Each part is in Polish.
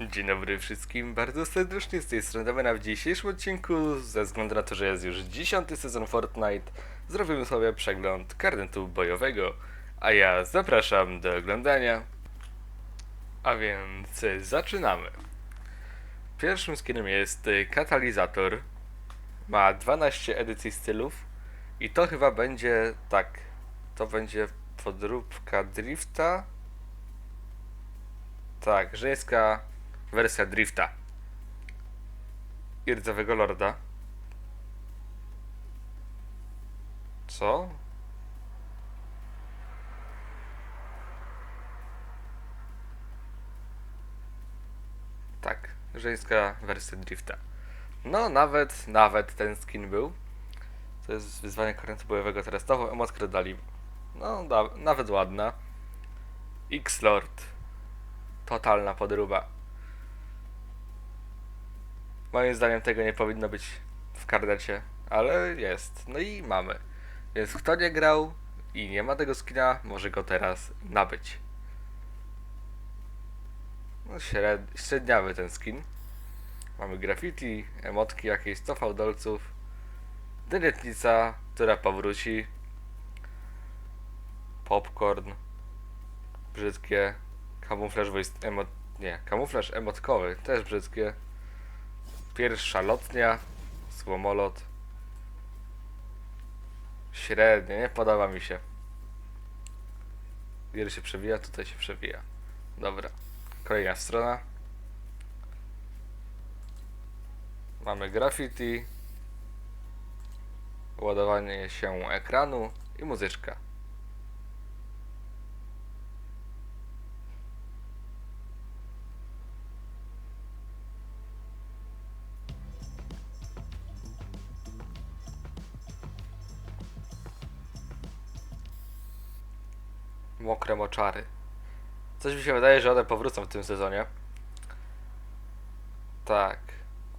Dzień dobry wszystkim, bardzo serdecznie z tej strony Damiana. W dzisiejszym odcinku, ze względu na to, że jest już dziesiąty sezon Fortnite, zrobimy sobie przegląd karnetu bojowego, a ja zapraszam do oglądania. A więc zaczynamy. Pierwszym skinem jest katalizator. Ma 12 edycji stylów i to chyba będzie tak. To będzie podróbka drifta. Tak, żeńska wersja drifta. I lorda. Co? Tak, żeńska wersja drifta. No, nawet, nawet ten skin był. To jest wyzwanie karnetu bojowego teraz. Nową emotkę dodali. No, da, nawet ładna. X-Lord. Totalna podróba. Moim zdaniem tego nie powinno być w karnecie, ale jest. No i mamy. Więc kto nie grał i nie ma tego skina, może go teraz nabyć. No śred, średniawy ten skin. Mamy graffiti, emotki jakieś, 100 fałdolców, denietnica, która powróci, popcorn, brzydkie, kamuflaż wojsk, emot, nie, kamuflaż emotkowy, też brzydkie, pierwsza lotnia, słomolot, średnie, nie podoba mi się. Gdzie się przewija, tutaj się przewija. Dobra, kolejna strona. Mamy graffiti, ładowanie się ekranu i muzyczka. Mokre moczary. Coś mi się wydaje, że one powrócą w tym sezonie. Tak.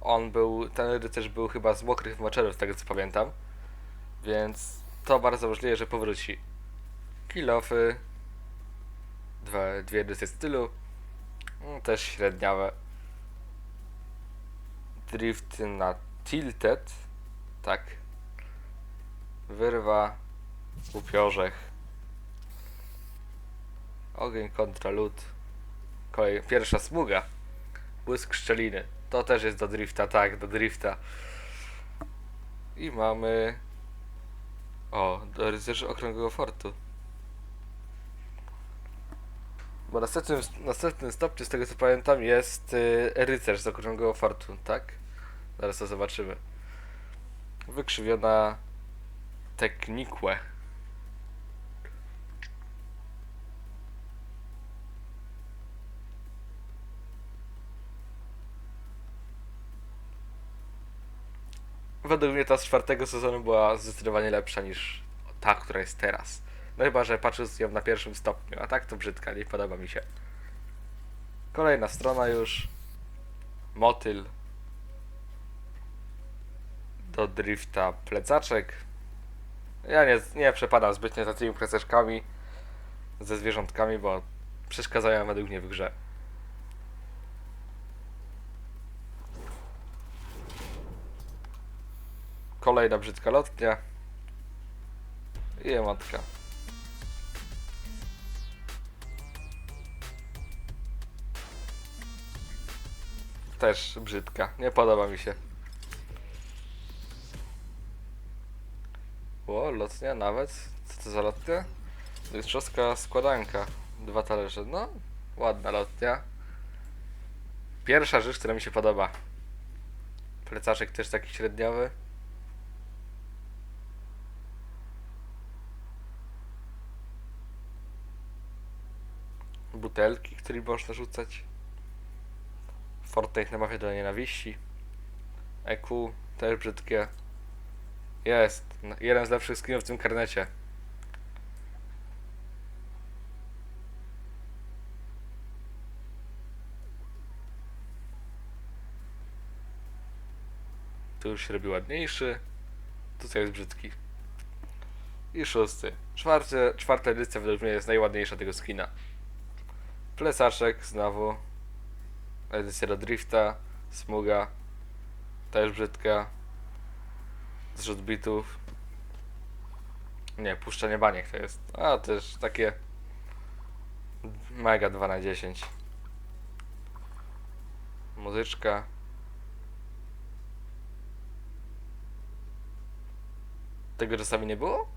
On był, ten rycerz był chyba z mokrych moczarów, z tego co pamiętam. Więc to bardzo możliwe, że powróci. Kilofy. Dwa, dwie edycje stylu. No, też średniawe. Drift na tilted. Tak. Wyrwa. Upiorzech. Ogień kontra lód. Kolej, pierwsza smuga. Błysk szczeliny. To też jest do drifta, tak, do drifta. I mamy... O, do rycerzy okrągłego fortu. Bo następnym, następnym stopniu, z tego co pamiętam, jest y, rycerz z okrągłego fortu, tak? Zaraz to zobaczymy. Wykrzywiona technikłe. Według mnie ta z czwartego sezonu była zdecydowanie lepsza niż ta, która jest teraz. No chyba, że patrząc ją na pierwszym stopniu, a tak to brzydka, nie podoba mi się. Kolejna strona już. Motyl. Do drifta plecaczek. Ja nie, nie przepadam zbytnio za tymi plecaczkami ze zwierzątkami, bo przeszkadzają według mnie w grze. Kolejna brzydka lotnia. I emotka. Też brzydka. Nie podoba mi się. O, lotnia nawet. Co to za lotnia? Mistrzowska składanka. Dwa talerze. No, ładna lotnia. Pierwsza rzecz, która mi się podoba. Plecaczek też taki średniowy. Butelki, które można rzucać. Fortnite namawia do nienawiści. EQ też brzydkie. Jest. No, Jeden z lepszych skinów w tym karnecie. Tu już się robi ładniejszy. Tutaj jest brzydki. I szósty. Czwarty, czwarta edycja według mnie jest najładniejsza tego skina. Plecaczek znowu. Edycja do drifta, smuga, też brzydka, zrzut bitów. Nie, puszczenie baniek to jest. A, też takie mega 2 na 10. Muzyczka. Tego czasami nie było?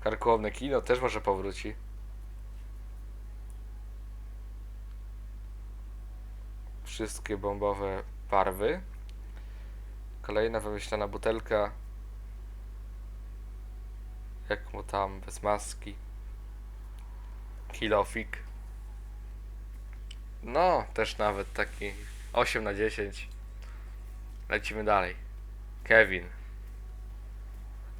Karkołomne kino też może powróci. Wszystkie bombowe barwy. Kolejna wymyślona butelka. Jak mu tam, bez maski. Kilofik. No, też nawet taki 8 na 10. Lecimy dalej. Kevin.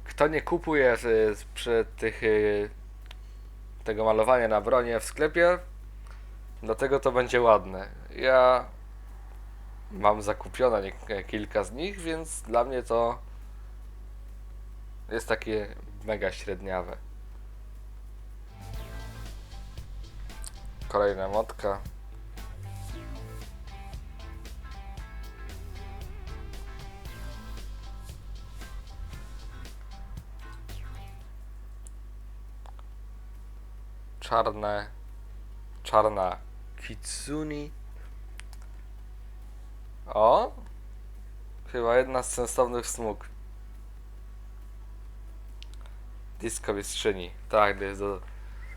Kto nie kupuje z, z, przy tych y, tego malowania na bronie w sklepie, dlatego to będzie ładne. Ja mam zakupione nie, kilka z nich, więc dla mnie to jest takie mega średniawe. Kolejna motka. Czarne. Czarna Kitsuni. O! Chyba jedna z sensownych smug. Disco mistrzyni. Tak, to jest do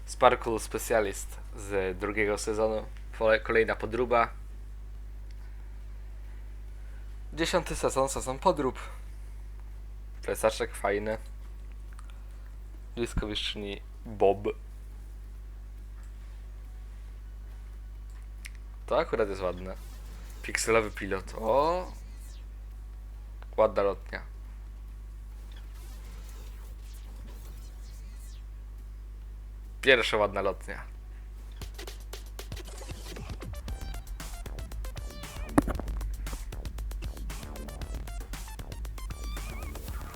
Sparkle Specialist z drugiego sezonu. Kolejna podróba. Dziesiąty sezon, sezon podrób. Plecaczek fajny. Disco mistrzyni Bob. To akurat jest ładne. Pikselowy pilot. O! Ładna lotnia. Pierwsza ładna lotnia.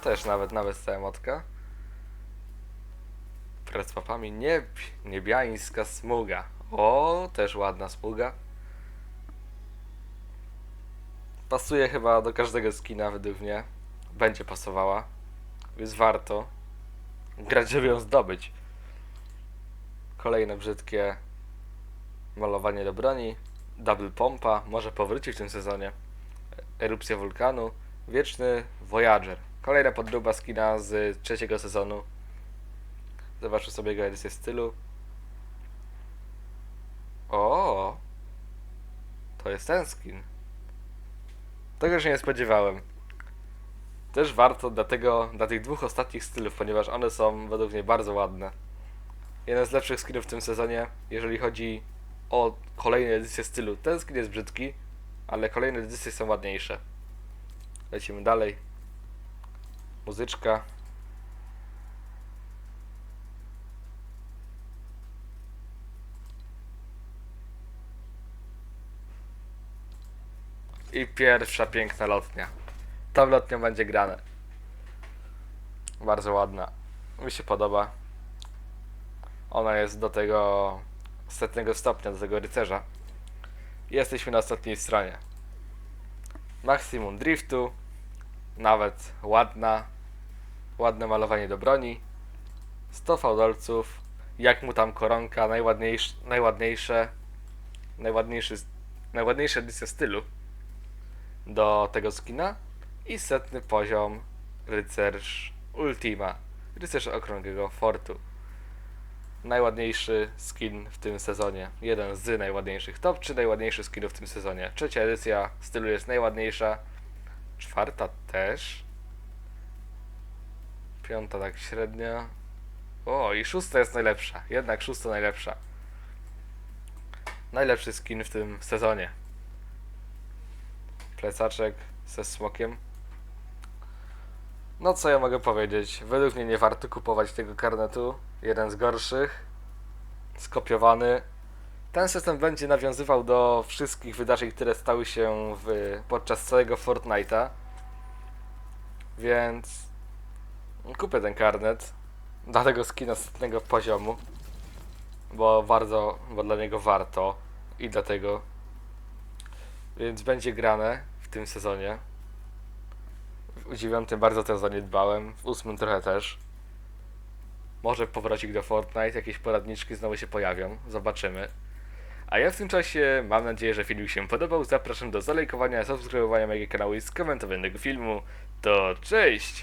Też nawet, nawet cała motka. Przed papami nieb, niebiańska smuga. O, też ładna smuga. Pasuje chyba do każdego skina według mnie. Będzie pasowała. Więc warto grać, żeby ją zdobyć. Kolejne brzydkie malowanie do broni. Double pompa. Może powróci w tym sezonie. Erupcja wulkanu. Wieczny Voyager. Kolejna podróba skina z trzeciego sezonu. Zobaczmy sobie jego edycję stylu. O, to jest ten skin. Tego się nie spodziewałem. Też warto dla, tego, dla tych dwóch ostatnich stylów, ponieważ one są według mnie bardzo ładne. Jeden z lepszych skinów w tym sezonie, jeżeli chodzi o kolejne edycje stylu. Ten skin jest brzydki, ale kolejne edycje są ładniejsze. Lecimy dalej. Muzyczka. I pierwsza piękna lotnia. Tą lotnią będzie grane. Bardzo ładna. Mi się podoba. Ona jest do tego setnego stopnia, do tego rycerza. Jesteśmy na ostatniej stronie. Maksimum driftu. Nawet ładna. Ładne malowanie do broni. 100 fałdolców. Jak mu tam koronka. Najładniejsze. Najładniejsze. Najładniejsza edycja stylu do tego skina i setny poziom rycerz Ultima, rycerz okrągłego fortu. Najładniejszy skin w tym sezonie. Jeden z najładniejszych. Top 3 najładniejszych skinów w tym sezonie. Trzecia edycja stylu jest najładniejsza. Czwarta też. Piąta tak średnio. O, i szósta jest najlepsza. Jednak szósta najlepsza. Najlepszy skin w tym sezonie plecaczek ze smokiem. No co ja mogę powiedzieć? Według mnie nie warto kupować tego karnetu. Jeden z gorszych. Skopiowany. Ten system będzie nawiązywał do wszystkich wydarzeń, które stały się w, podczas całego Fortnite'a. Więc kupię ten karnet dla tego skina setnego poziomu, bo bardzo, bo dla niego warto. i dlatego. Więc będzie grane tym sezonie. W dziewiątym bardzo to zaniedbałem, w ósmym trochę też. Może powrocik do Fortnite, jakieś poradniczki znowu się pojawią, zobaczymy. A ja w tym czasie mam nadzieję, że film się podobał. Zapraszam do zalajkowania, subskrybowania mojego kanału i skomentowania tego filmu. To cześć!